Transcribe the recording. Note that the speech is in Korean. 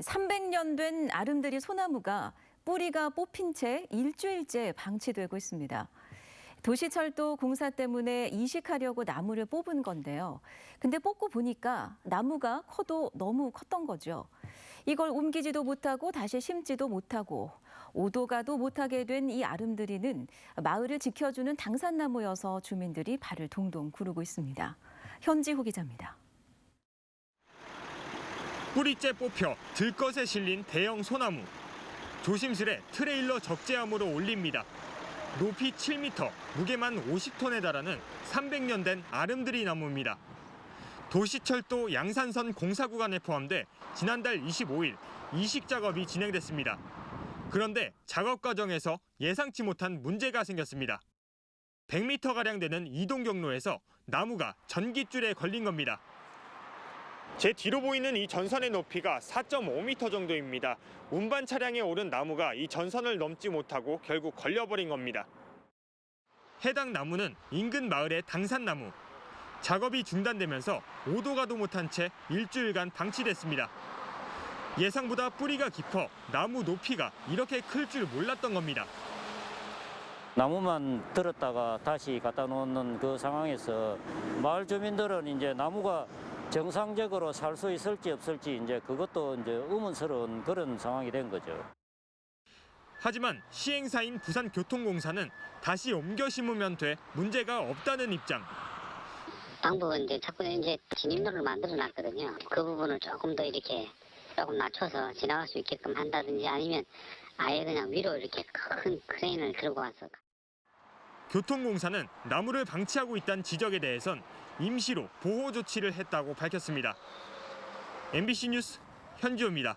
300년 된 아름드리 소나무가 뿌리가 뽑힌 채 일주일째 방치되고 있습니다. 도시철도 공사 때문에 이식하려고 나무를 뽑은 건데요. 근데 뽑고 보니까 나무가 커도 너무 컸던 거죠. 이걸 옮기지도 못하고 다시 심지도 못하고 오도 가도 못하게 된 이 아름드리는 마을을 지켜주는 당산나무여서 주민들이 발을 동동 구르고 있습니다. 현지호 기자입니다. 뿌리째 뽑혀 들것에 실린 대형 소나무. 조심스레 트레일러 적재함으로 올립니다. 높이 7m, 무게만 50톤에 달하는 300년 된 아름드리 나무입니다. 도시철도 양산선 공사 구간에 포함돼 지난달 25일 이식 작업이 진행됐습니다. 그런데 작업 과정에서 예상치 못한 문제가 생겼습니다. 100m가량 되는 이동 경로에서 나무가 전깃줄에 걸린 겁니다. 제 뒤로 보이는 이 전선의 높이가 4.5m 정도입니다. 운반 차량에 오른 나무가 이 전선을 넘지 못하고 결국 걸려버린 겁니다. 해당 나무는 인근 마을의 당산나무. 작업이 중단되면서 오도 가도 못한 채 일주일간 방치됐습니다. 예상보다 뿌리가 깊어 나무 높이가 이렇게 클 줄 몰랐던 겁니다. 나무만 들었다가 다시 갖다 놓는 그 상황에서 마을 주민들은 이제 나무가 정상적으로 살 수 있을지 없을지 이제 그것도 이제 의문스러운 그런 상황이 된 거죠. 하지만 시행사인 부산교통공사는 다시 옮겨 심으면 돼 문제가 없다는 입장. 방법은 이제 자꾸 이제 진입로를 만들어 놨거든요. 그 부분을 조금 더 이렇게 조금 낮춰서 지나갈 수 있게끔 한다든지 아니면 아예 그냥 위로 이렇게 큰 크레인을 들고 와서 교통공사는 나무를 방치하고 있다는 지적에 대해선 임시로 보호 조치를 했다고 밝혔습니다. MBC 뉴스 현지호입니다.